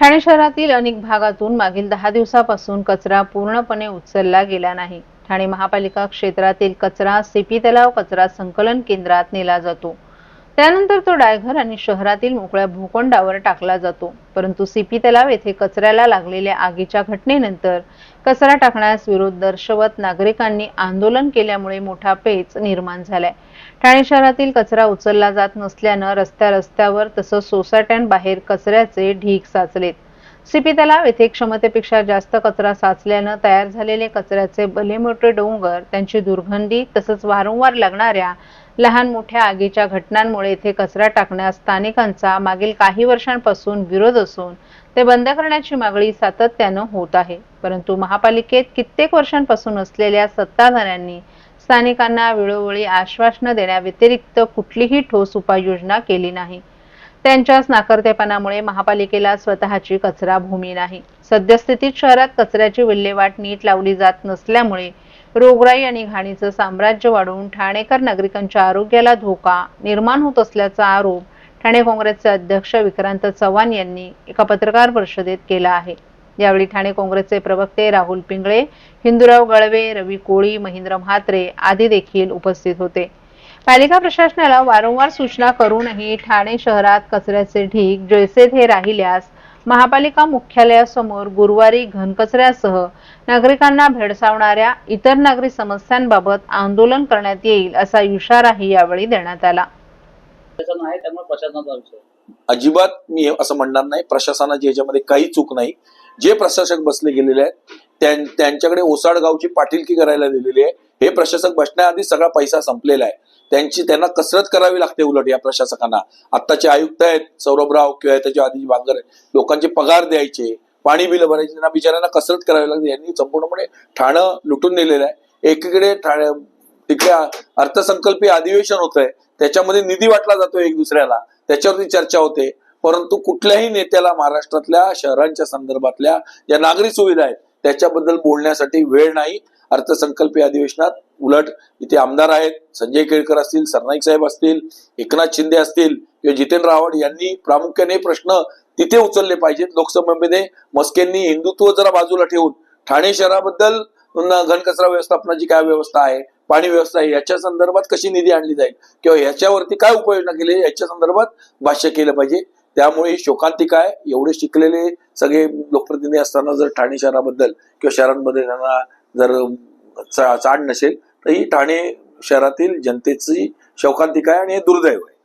ठाणे शहरातील अनेक भागातून मागील दहा दिवसापासून कचरा पूर्णपणे उचलला गेला नाही. ठाणे महापालिका क्षेत्रातील कचरा सिपी तलाव कचरा संकलन केंद्रात नेला जातो. त्यानंतर तो डायघर आणि शहरातील मोकळ्या भूखंडावर टाकला जातो. परंतु सीपी तलाव येथे कचऱ्याला लागलेल्या आगीच्या घटनेनंतर कचरा टाकण्यास विरोध दर्शवत नागरिकांनी आंदोलन केल्यामुळे मोठा पेच निर्माण झालाय. ठाणे शहरातील कचरा उचलला जात नसल्यानं रस्त्या रस्त्यावर तसंच सोसायट्यांबाहेर कचऱ्याचे ढीग साचलेत. सीपी तलाव येथे क्षमतेपेक्षा जास्त कचरा साचल्यानं तयार झालेले कचऱ्याचे भले मोठे डोंगर त्यांची दुर्गंधी तसंच वारंवार लागणाऱ्या लहान मोठ्या आगीच्या घटनांमुळे येथे कचरा टाकण्यास स्थानिकांचा मागील काही वर्षांपासून विरोध असून ते बंद करण्याची मागणी सातत्यानं होत आहे. परंतु महापालिकेत कित्येक वर्षांपासून असलेल्या सत्ताधाऱ्यांनी स्थानिकांना वेळोवेळी आश्वासनं देण्याव्यतिरिक्त कुठलीही ठोस उपाययोजना केली नाही. त्यांच्याच नाकर्तेपणामुळे महापालिकेला स्वतःची कचरा भूमी नाही. सद्यस्थितीत शहरात कचऱ्याची विल्हेवाट नीट लावली जात नसल्यामुळे रोगराई आणि घाणीचं साम्राज्य वाढवून ठाणेकर नागरिकांच्या आरोग्याला धोका निर्माण होत असल्याचा आरोप ठाणे काँग्रेसचे अध्यक्ष विक्रांत चव्हाण यांनी एका पत्रकार परिषदेत केला आहे. यावेळी ठाणे काँग्रेसचे प्रवक्ते राहुल पिंगळे हिंदुराव गळवे रवी कोळी महेंद्र म्हात्रे आदी देखील उपस्थित होते. पालिका प्रशासनाला वारंवार सूचना करूनही ठाणे शहरात कचऱ्याचे ढीग जैसे थे राहिल्यास महापालिका मुख्यालयासमोर गुरुवारी घनकचऱ्यासह नागरिकांना भेडसावणाऱ्या इतर नागरी समस्यांबाबत आंदोलन करण्यात येईल असा इशाराही यावेळी देण्यात आला. अजिबात मी असं म्हणणार नाही. प्रशासनाची याच्यामध्ये काही चूक नाही. जे प्रशासक बसले गेलेले आहेत त्यां- त्यांच्याकडे ओसाड गावची पाटीलकी करायला दिलेली आहे. हे प्रशासक बसण्याआधी सगळा पैसा संपलेला आहे. त्यांची त्यांना कसरत करावी लागते उलट या प्रशासकांना. आत्ताचे आयुक्त आहेत सौरभराव किंवा त्याच्या आधी बांगर आहेत. लोकांचे पगार द्यायचे पाणी बिल भरायचे त्यांना बिचाऱ्यांना कसरत करावी लागते. यांनी संपूर्णपणे ठाणं लुटून नेलेलं आहे. एकीकडे ठाणे तिकडे अर्थसंकल्पीय अधिवेशन होत आहे त्याच्यामध्ये निधी वाटला जातो एक दुसऱ्याला. त्याच्यावरती चर्चा होते. परंतु कुठल्याही नेत्याला महाराष्ट्रातल्या शहरांच्या संदर्भातल्या ज्या नागरी सुविधा आहेत त्याच्याबद्दल बोलण्यासाठी वेळ नाही. अर्थसंकल्पीय अधिवेशनात उलट इथे आमदार आहेत संजय केळकर असतील सरनाईक साहेब असतील एकनाथ शिंदे असतील किंवा जितेंद्र आव्हाड यांनी प्रामुख्याने प्रश्न तिथे उचलले पाहिजेत. लोकसभेमध्ये मस्केंनी हिंदुत्व जरा बाजूला ठेवून ठाणे शहराबद्दल घनकचरा व्यवस्थापनाची काय व्यवस्था आहे पाणी व्यवस्था आहे याच्या संदर्भात कशी निधी आणली जाईल? किंवा याच्यावरती काय उपाययोजना केली याच्या संदर्भात भाष्य केलं पाहिजे. त्यामुळे शोकांतिका आहे. एवढे शिकलेले सगळे लोकप्रतिनिधी असताना जर ठाणे शहराबद्दल किंवा शहरांमध्ये त्यांना जर चाड नसेल तर ही ठाणे शहरातील जनतेची शोकांतिका आहे आणि हे दुर्दैव आहे.